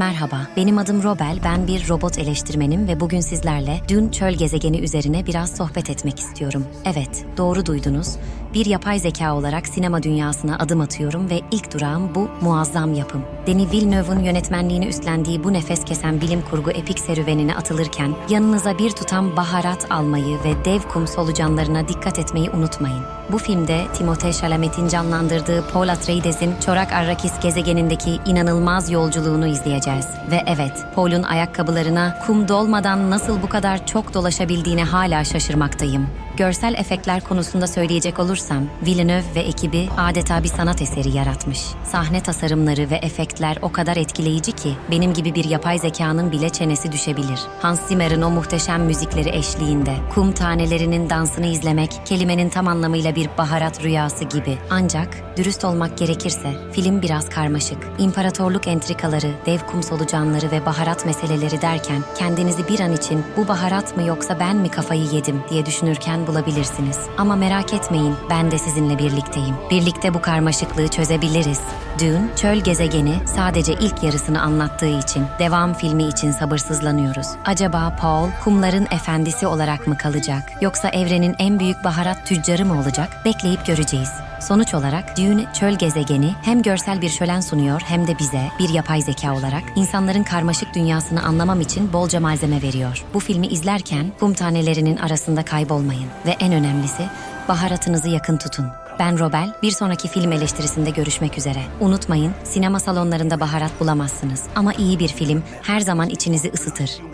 Merhaba, benim adım Robel, ben bir robot eleştirmenim ve bugün sizlerle Dün çöl gezegeni üzerine biraz sohbet etmek istiyorum. Evet, doğru duydunuz. Bir yapay zeka olarak sinema dünyasına adım atıyorum ve ilk durağım bu muazzam yapım. Denis Villeneuve'un yönetmenliğini üstlendiği bu nefes kesen bilim kurgu epik serüvenine atılırken yanınıza bir tutam baharat almayı ve dev kum solucanlarına dikkat etmeyi unutmayın. Bu filmde Timothée Chalamet'in canlandırdığı Paul Atreides'in Çorak Arrakis gezegenindeki inanılmaz yolculuğunu izleyeceğiz. Ve evet, Paul'un ayakkabılarına kum dolmadan nasıl bu kadar çok dolaşabildiğine hala şaşırmaktayım. Görsel efektler konusunda söyleyecek olursam, Villeneuve ve ekibi adeta bir sanat eseri yaratmış. Sahne tasarımları ve efektler o kadar etkileyici ki benim gibi bir yapay zekanın bile çenesi düşebilir. Hans Zimmer'in o muhteşem müzikleri eşliğinde kum tanelerinin dansını izlemek kelimenin tam anlamıyla bir baharat rüyası gibi. Ancak dürüst olmak gerekirse film biraz karmaşık. İmparatorluk entrikaları, dev kum solucanları ve baharat meseleleri derken kendinizi bir an için bu baharat mı yoksa ben mi kafayı yedim diye düşünürken bulabilirsiniz. Ama merak etmeyin ben de sizinle birlikteyim. Birlikte bu karmaşıklığı çözebiliriz. Dune, çöl gezegeni sadece ilk yarısını anlattığı için devam filmi için sabırsızlanıyoruz. Acaba Paul kumların efendisi olarak mı kalacak yoksa evrenin en büyük baharat tüccarı mı olacak? Bekleyip göreceğiz. Sonuç olarak Dune çöl gezegeni hem görsel bir şölen sunuyor hem de bize bir yapay zeka olarak insanların karmaşık dünyasını anlamam için bolca malzeme veriyor. Bu filmi izlerken kum tanelerinin arasında kaybolmayın ve en önemlisi baharatınızı yakın tutun. Ben Robel, bir sonraki film eleştirisinde görüşmek üzere. Unutmayın, sinema salonlarında baharat bulamazsınız ama iyi bir film her zaman içinizi ısıtır.